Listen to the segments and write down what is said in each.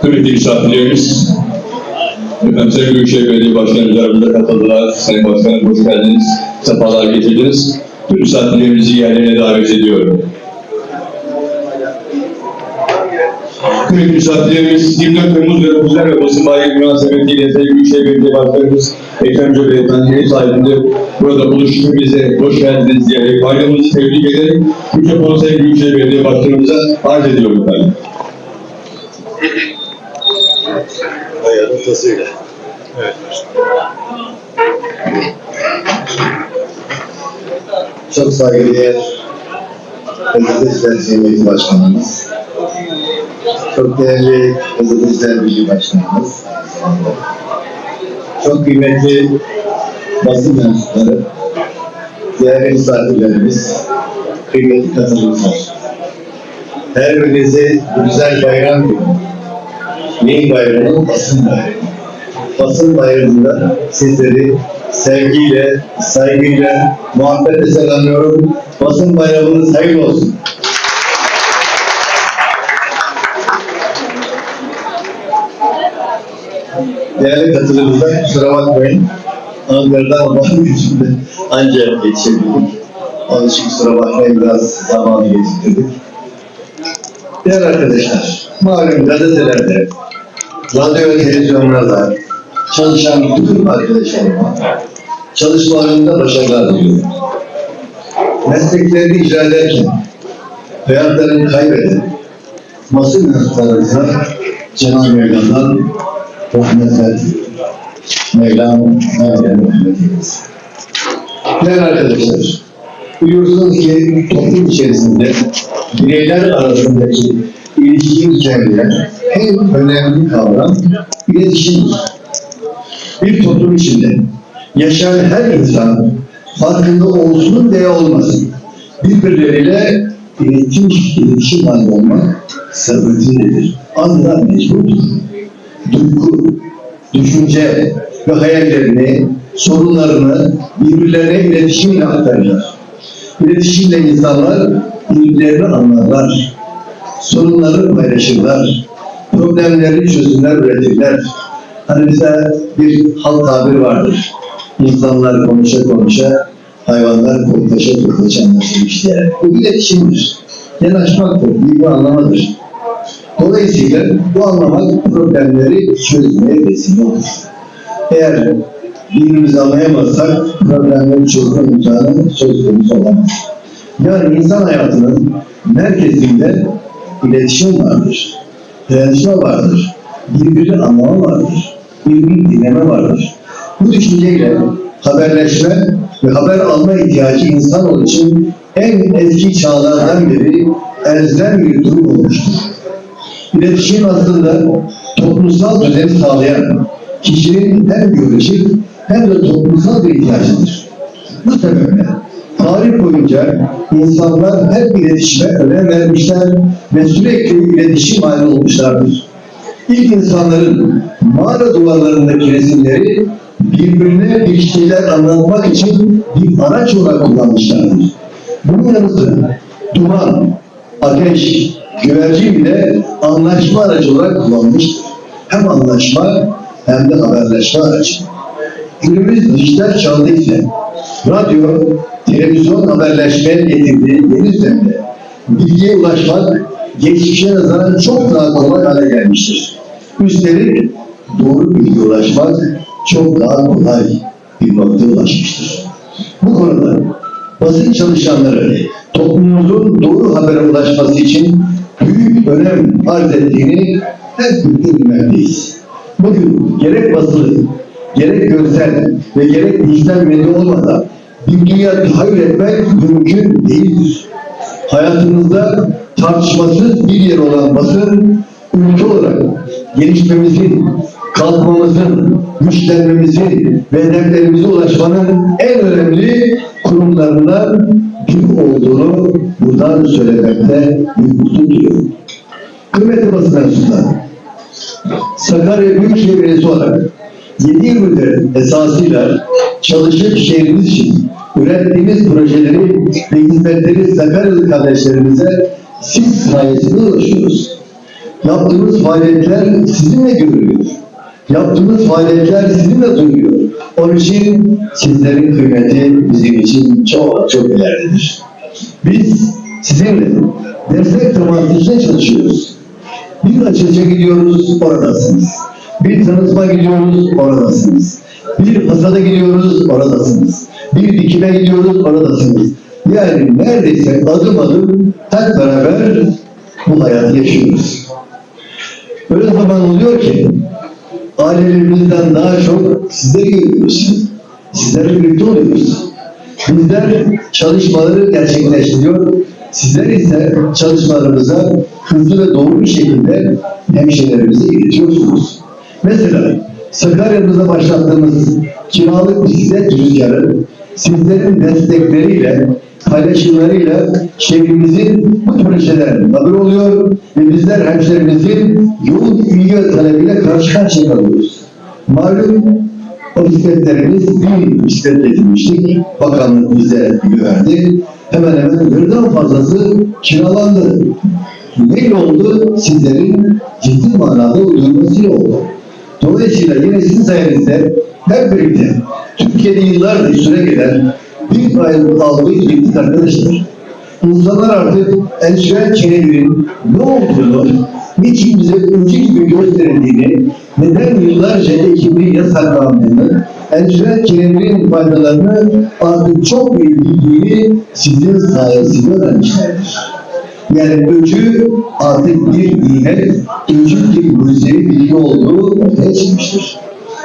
Kıymetli misafirlerimiz, efendim Sayın Büyükşehir Belediye Başkanı aramıza katıldılar. Sayın Başkanım hoş geldiniz, sefalar getirdiniz. Tüm misafirlerimizi yerlerine davet ediyorum. Kıymetli misafirlerimiz 24 Temmuz ve 9 ve basın bayrağı münasebetiyle Sayın Büyükşehir Belediye Başkanımız Ekrem İmamoğlu Beyefendi ev sahibinde burada buluşup bize hoş geldiniz diyerek bayramımızı tebrik ederek mikrofonu Sayın Büyükşehir Belediye Başkanımıza arz ediyorum efendim. Ayağının tasıyla. Evet. Çok saygıdeğer Gazeteciler Cemiyeti Başkanımız, çok değerli Gazeteciler Birliği Başkanımız, çok kıymetli basın mensupları, değerli misafirlerimiz, kıymetli katılımcılar. Her birinizi güzel bayram günü Neyin bayramı? Basın bayramı. Basın bayramında sizleri sevgiyle, saygıyla, muhabbetle selamlıyorum. Basın bayramınız hayırlı olsun. Değerli katılımcılar kusura bakmayın. Ankara'dan bazı içinde ancak geçebildik. Onun için kusura bakmayın biraz zamanı geçirdik. Değerli arkadaşlar, malum gazetelerde, radyo ve televizyonlarda çalışan bütün arkadaşlarıma çalışmalarında başarılar diliyorum. Mesleklerini icra ederken hayatlarını kaybeden basın mensuplarımıza Cenab-ı Mevla'dan rahmetler diliyorum. Mevlam rahmet eylesin. Değerli arkadaşlar, biliyorsunuz ki toplum içerisinde bireyler arasındaki ilişkiyi düzenleyen en önemli kavram iletişimdir. Bir toplum içinde yaşayan her insan farkında olsun veya olmasın birbirleriyle iletişim, iletişim halinde olmak servetindedir. Adına mecburdur. Duygu, düşünce ve hayallerini, sorunlarını birbirlerine iletişimle aktarırlar. İletişimle insanlar birbirlerini anlarlar. Sorunları paylaşırlar. Problemleri çözümler üretirler. Hani bize bir halk tabiri vardır. İnsanlar konuşa konuşa, hayvanlar koklaşa koklaşa anlaşılmış diye. Bu iletişimdir. Yanaşmaktır, bir anlamadır. Dolayısıyla bu anlamak problemleri çözmeye vesile olur. Eğer birbirimizi anlayamazsak problemleri çözme imkanı söz konusu olamaz. Yani insan hayatının merkezinde iletişim vardır. Dayanışma vardır. Birbirini anlama vardır. Birbirini dinleme vardır. Bu düşünceyle haberleşme ve haber alma ihtiyacı insanoğlu için en eski çağlardan beri elzem bir durum olmuştur. İletişim aslında toplumsal düzeni sağlayan kişinin hem biyolojik hem de toplumsal bir ihtiyacıdır. Bu sebeple tarih boyunca insanlar hep iletişime önem vermişler ve sürekli iletişim halinde olmuşlardır. İlk insanların mağara duvarlarındaki resimleri birbirine bir şeyler anlatmak için bir araç olarak kullanmışlardır. Bunun yanı sıra duman, ateş, güvercin bile anlaşma aracı olarak kullanmıştır. Hem anlaşma hem de haberleşme aracı. Günümüz dijital çağda ise radyo, televizyon haberleşmeye getirdiği yeni düzende bilgiye ulaşmak geçmişe nazaran çok daha kolay hale gelmiştir. Üstelik doğru bilgiye ulaşmak çok daha kolay bir noktaya ulaşmıştır. Bu konuda basın çalışanları toplumumuzun doğru habere ulaşması için önem arz ettiğini hep birlikte bilmekteyiz. Bugün gerek basılı, gerek görsel ve gerek dijital medya olmadan bir dünya tahayyül etmek mümkün değildir. Hayatımızda tartışmasız bir yer olan basın, ülke olarak gelişmemizin, kalkmamızın, güçlenmemizin ve hedeflerimize ulaşmanın en önemli kurumlarından biri olduğunu buradan söylemekte büyük mutluluk duyuyorum. Kıymetli basın mensupları, Sakarya Büyükşehir Belediyesi olarak 7 yıldır esasıyla çalışıp şehrimiz için ürettiğimiz projeleri ve hizmetleri Sakaryalı kardeşlerimize siz sayesinde ulaşıyoruz. Yaptığımız faaliyetler sizinle görülüyor. Yaptığımız faaliyetler sizinle duyuyor. Onun için sizlerin kıymeti bizim için çok çok ileridedir. Biz sizinle destek teması içinde çalışıyoruz. Bir açılışa gidiyoruz, oradasınız. Bir tanıtma gidiyoruz, oradasınız. Bir hasada gidiyoruz, oradasınız. Bir dikime gidiyoruz, oradasınız. Yani neredeyse adım adım hep beraber bu hayatı yaşıyoruz. Öyle zaman oluyor ki ailelerimizden daha çok sizleri görüyoruz. Sizlerle birlikte oluyoruz. Bizler çalışmaları gerçekleştiriyor. Sizler ise çalışmalarımıza hızlı ve doğru bir şekilde hemşehrilerimize iletiyorsunuz. Mesela Sakarya'mıza başlattığımız kiralık bisiklet rüzgarı sizlerin destekleriyle, paylaşımlarıyla şehrimizin bu projelerine haber oluyor ve bizler hemşehrimizin yoğun ilgi talebiyle karşı karşıya kalıyoruz. Malum o bisikletlerimiz bir bisiklet getirmiştik. Bakanlık bize güverdi. Hemen hemen yarıdan fazlası kiralandı. Ne oldu? Sizlerin ciddi manada uydurmasıyla oldu. Dolayısıyla yine sizin sayenizde hep birlikte Türkiye'de yıllardır süre gelen bir ayrılık algıyı birlikte arkadaşlar. İnsanlar artık endüstriyel çenelerin ne olduğunu, niçin bize öncü gibi gösterildiğini, neden yıllarca ekimli yasaklandığını, endüstriyel çenelerin faydalarını artık çok iyi bildiğini sizin sayesinde öğrenmişlerdir. Yani öcü artık bir nimet, öcü bir mucizevi bilgi olduğu ortaya çıkmıştır.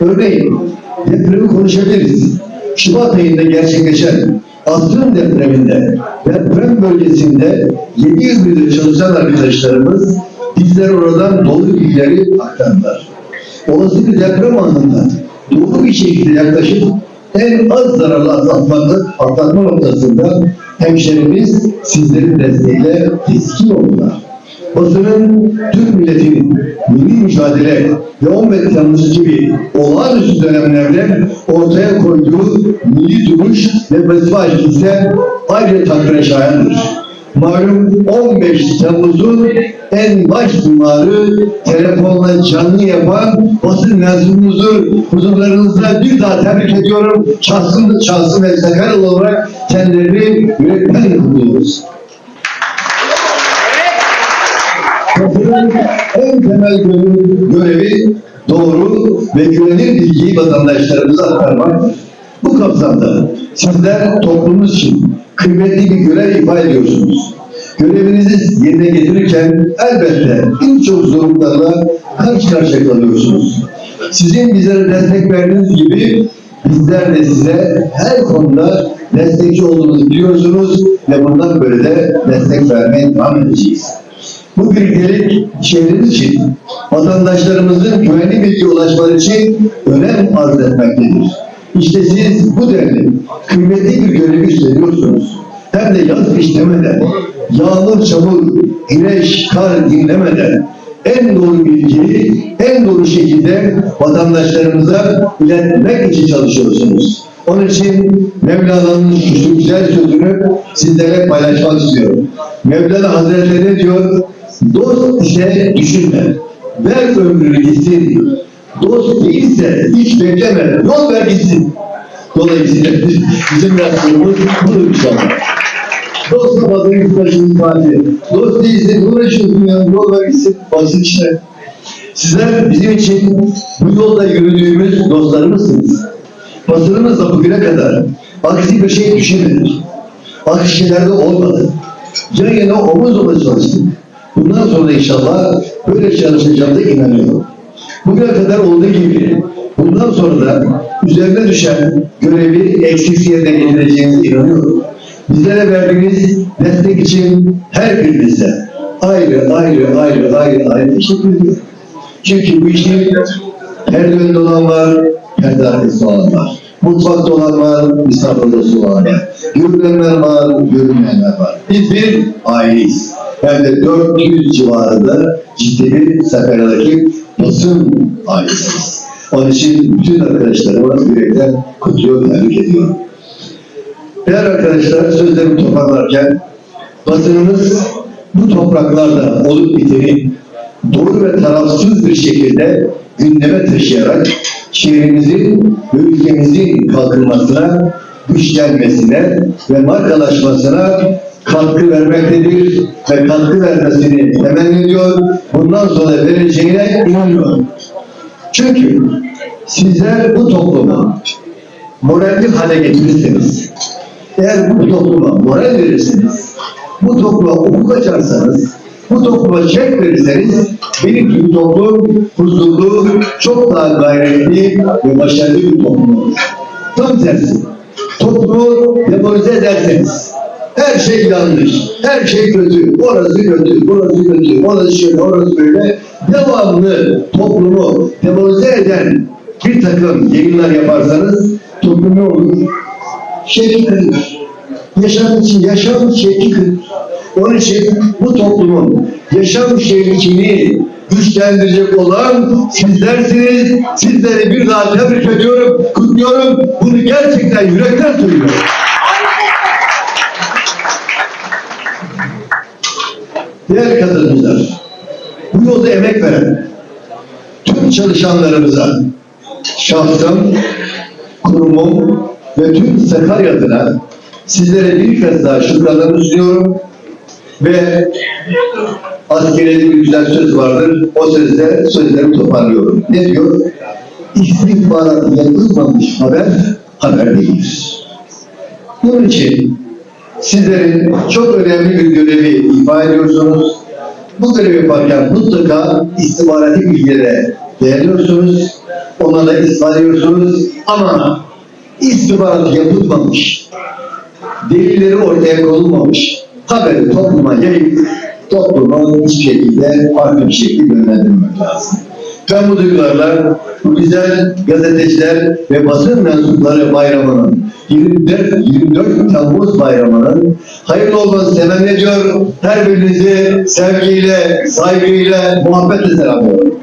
Örneğin depremi konuşabiliriz. Şubat ayında gerçekleşen Asrın depreminde deprem bölgesinde 700 müdür çalışan arkadaşlarımız bizlere oradan dolu bilgileri aktardılar. Olası bir deprem anında doğru bir şekilde yaklaşıp en az zararlı atlatmak, atlatma noktasında hemşerimiz sizlerin desteğiyle teskin oldular. Basının Türk milletinin milli mücadele ve 15 Temmuz gibi olağanüstü dönemlerde ortaya koyduğu milli duruş ve vazife ise ayrıca takdire şayandır. Malum 15 Temmuz'un en baş mimarı telefonla canlı yapan basın mensubumuzu huzurlarınızda bir daha tebrik ediyorum. Şahsım, şahsım ve Sakaryalı olarak kendilerini yürekten kutluyoruz. Basının en temel görevi, doğru ve güvenilir bilgiyi vatandaşlarımıza aktarmaktır. Bu kapsamda sizler toplumumuz için kıymetli bir görev ifa ediyorsunuz. Görevinizi yerine getirirken elbette birçok zorluklarla karşı karşıya kalıyorsunuz. Sizin bizlere destek verdiğiniz gibi bizler de size her konuda destekçi olduğunuzu biliyorsunuz ve bundan böyle de destek vermeye devam edeceğiz. Bu birliktelik şehrimiz için, vatandaşlarımızın güvenli bilgi ulaşmaları için önem arz etmektedir. İşte siz bu denli kıymetli bir görevi üstleniyorsunuz. Hem de yaz kış demeden, yağmur çamur, güneş, kar dinlemeden en doğru bilgiyi en doğru şekilde vatandaşlarımıza iletmek için çalışıyorsunuz. Onun için Mevlana'nın şu güzel sözünü sizlere paylaşmak istiyorum. Mevlana Hazretleri diyor? Dost ise düşünme. Ver ömrünü gitsin. Dost değilse hiç bekleme. Yol ver gitsin. Dolayısıyla bizim yaptığımız budur inşallah. Dost olmadığın başının fatih. Dost değilse uğraşıyorsun ya. Yol ver gitsin. Basit işte. Sizler bizim için bu yolda yürüdüğümüz dostlarımızsınız. Basınımızla bugüne kadar aksi bir şey düşünmedik. Aksi şeyler de olmadı. Yan yana omuz omuza çalıştık. Bundan sonra inşallah böyle çalışacağımıza inanıyorum. Bugüne kadar olduğu gibi bundan sonra da üzerine düşen görevi eksiksiz yerine getireceğinize inanıyorum. Bizlere verdiğiniz destek için her birinize ayrı ayrı ayrı ayrı ayrı teşekkür ediyorum. Çünkü bu işin perdende olan var, perde arkası olan var. Mutfakta olan var, misafir odası olan var. Görünenler var, görünmeyenler var. Biz bir aileyiz. Hem de 400 civarında ciddi bir Sakarya'daki basın ailesiyiz. Onun için bütün arkadaşlarıma yürekten kutluyor, tebrik ediyorum. Değerli arkadaşlar sözlerimi toparlarken basınımız bu topraklarda olup biteni doğru ve tarafsız bir şekilde gündeme taşıyarak şehrimizin ve ülkemizin kalkınmasına, güçlenmesine ve markalaşmasına katkı vermektedir ve katkı vermesini temenni ediyor. Bundan sonra vereceğine inanıyorum. Çünkü sizler bu toplumu moralli hale getirirseniz, eğer bu topluma moral verirseniz, bu topluma hukuk açarsanız, bu topluma çek verirseniz, benim gibi toplum huzurlu, çok daha gayretli ve başarılı bir toplum olur. Tam tersi, toplumu demoralize ederseniz, her şey yanlış, her şey kötü, orası kötü, burası kötü, orası şöyle, orası böyle, devamlı toplumu demoralize eden bir takım yayınlar yaparsanız toplum ne olur? Şevki kırılır. Yaşam için yaşam şevki kırılır. Onun için bu toplumun yaşam şevkini güçlendirecek olan sizlersiniz. Sizleri bir daha tebrik ediyorum, kutluyorum. Bunu gerçekten yürekten söylüyorum. Değerli katılımcılar, bu yolda emek veren tüm çalışanlarımıza, şahsım, kurumum ve tüm Sakarya adına sizlere bir kez daha şükranlarımı sunuyorum ve askeriyede bir güzel söz vardır. O sözde sözlerimi toparlıyorum. Ne diyor? İstihbarat yapılmamış haber, haber değildir. Bunun için sizlerin çok önemli bir görevi ifa ediyorsunuz. Bu görevi yaparken mutlaka istihbarati bilgilere değerliyorsunuz. Ona da ispat. Ama istihbarat yapılmamış, delilleri ortaya konulmamış, haberi topluma yayıp toplumu hiçbir şekilde farklı bir şekilde yönlendirmek lazım. Ben bu duygularla bu güzel gazeteciler ve basın mensupları bayramının 24, 24 Temmuz bayramının hayırlı olmasını temenni ediyor. Her birinizi sevgiyle, saygıyla, muhabbetle selamlıyorum.